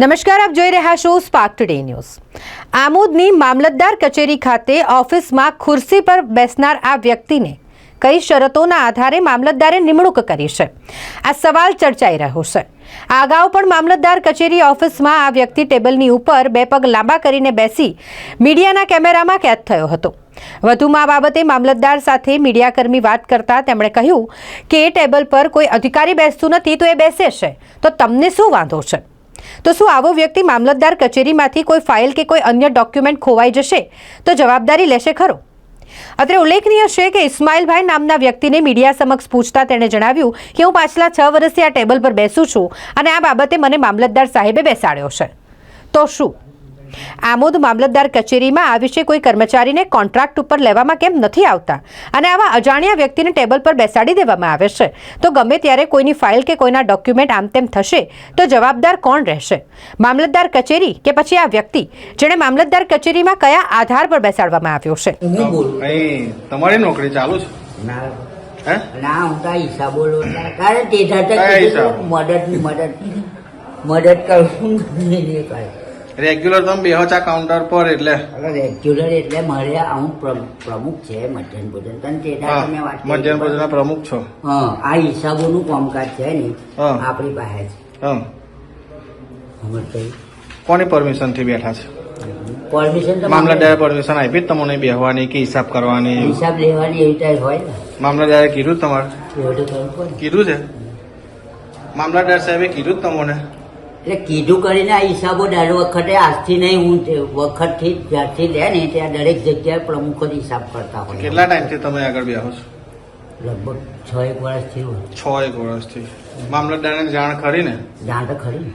નમસ્કાર, આપ જોઈ રહ્યા છો સ્પાર્ક ટુડે ન્યૂઝ આમોદની મામલતદાર કચેરી ખાતે ઓફિસમાં ખુરશી પર બેસનાર આ વ્યક્તિને કઈ શરતોના આધારે મામલતદારે નિમણૂક કરી છે? આ સવાલ ચર્ચાઈ રહ્યો છે. આ અગાઉ પણ મામલતદાર કચેરી ઓફિસમાં આ વ્યક્તિ ટેબલની ઉપર બે પગ લાંબા કરીને બેસી મીડિયાના કેમેરામાં કેદ થયો હતો. વધુમાં આ બાબતે મામલતદાર સાથે મીડિયાકર્મી વાત કરતા તેમણે કહ્યું કે એ ટેબલ પર કોઈ અધિકારી બેસતું નથી, તો એ બેસે છે. તો તમને શું વાંધો છે? તો શું આવો વ્યક્તિ મામલતદાર કચેરીમાંથી કોઈ ફાઇલ કે કોઈ અન્ય ડોક્યુમેન્ટ ખોવાઈ જશે? તો જવાબદારી લેશે ખરો. અત્રે ઉલ્લેખનીય છે કે ઇસ્માઇલભાઈ નામના વ્યક્તિને મીડિયા સમક્ષ પૂછતા તેણે જણાવ્યું કે હું પાછલા છ વર્ષથી આ ટેબલ પર બેસું છું અને આ બાબતે મને મામલતદાર સાહેબે બેસાડ્યો છે. તો શું? આમોદ મામલતદાર કચેરીમાં આ વિશે કોઈ કર્મચારીને કોન્ટ્રાક્ટ ઉપર લેવામાં કેમ નથી આવતા? અને આવા અજાણ્યા વ્યક્તિને ટેબલ પર બેસાડી દેવામાં આવે છે. તો ગમે ત્યારે કોઈની ફાઇલ કે કોઈના ડોક્યુમેન્ટ આમ તેમ થશે તો જવાબદાર કોણ રહેશે? મામલતદાર કચેરી કે પછી આ વ્યક્તિ જેણે મામલતદાર કચેરીમાં કયા આધાર પર બેસાડવામાં આવ્યો છે? તમારી નોકરી ચાલુ છે? ના. હું? તો હિસાબો લો કારણ તે થતા કયા કીધું હિસાબ? તો મદદ મદદ મદદ કરું નહીં કરે રેગ્યુલર તમે બેહો ચા કાઉન્ટર પર એટલે. રેગ્યુલર એટલે મારે હું પ્રમુખ છે મધ્યાહન ભોજન. કારણ કરી. મધ્યાહન ભોજન પ્રમુખ છો. હા આ હિસાબોનું કામકાજ છે ને. આપણી પાસે છે કોની પરમિશનથી બેઠા છે? પરમિશન મામલતદારે પરમિશન આપી જ તમને બેહવાની કે હિસાબ કરવાની? હિસાબ લેવાની એવી ટાઈપ હોય મામલતદારે કીધું તમારે. કીધું છે. મામલતદાર સાહેબે કીધું જ તમને. એટલે કીધું કરીને આ હિસાબો દર વખતે આજથી નહીં હું તે વખતથી જ્યારથી લે ને ત્યાં દરેક જગ્યાએ પ્રમુખો જ હિસાબ કરતા હોય. કેટલા ટાઈમથી તમે આગળ બેહો છો? લગભગ છ એક વર્ષથી હોય. છ એક વર્ષથી. મામલતદારને જાણ ખરી ને? જાણ તો ખરી ને.